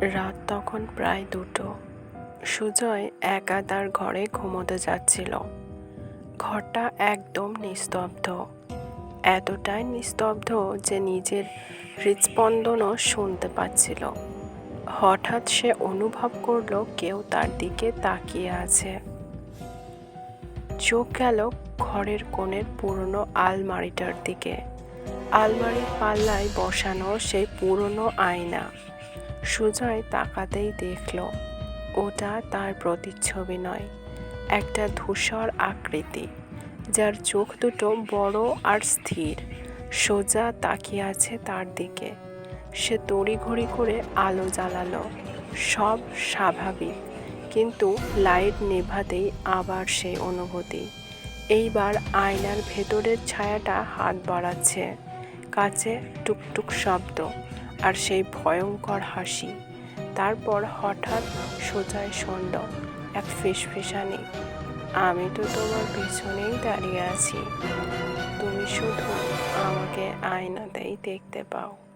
রাত তখন প্রায় দুটো। সুজয় একা তার ঘরে ঘুমোতে যাচ্ছিল। ঘরটা একদম নিস্তব্ধ। এতটাই নিস্তব্ধ যে নিজের হৃদস্পন্দনও শুনতে পাচ্ছিল। হঠাৎ সে অনুভব করল কেউ তার দিকে তাকিয়ে আছে। চোখ গেল ঘরের কোণের পুরনো আলমারিটার দিকে। আলমারির পাল্লায় বসানো সেই পুরনো আয়না। সুজয় তাকাতেই দেখল, ওটা তার প্রতিচ্ছবি নয়, একটা ধূসর আকৃতি, যার চোখ দুটো বড় আর স্থির। সোজা তাকিয়ে আছে তার দিকে। সে তড়িঘড়ি করে আলো জ্বালালো, সব স্বাভাবিক, কিন্তু লাইট নেভাতেই আবার সেই অনুভূতি। এইবার আয়নার ভেতরের ছায়াটা হাত বাড়াচ্ছে, কাছে টুকটুক শব্দ আর সেই ভয়ঙ্কর হাসি। তারপর হঠাৎ সোজায় শুনল এক ফিসফিসানি, আমি তো তোমার পিছনেই দাঁড়িয়ে আছি। তুমি শুধু আমাকে আয়নাতেই দেখতে পাও।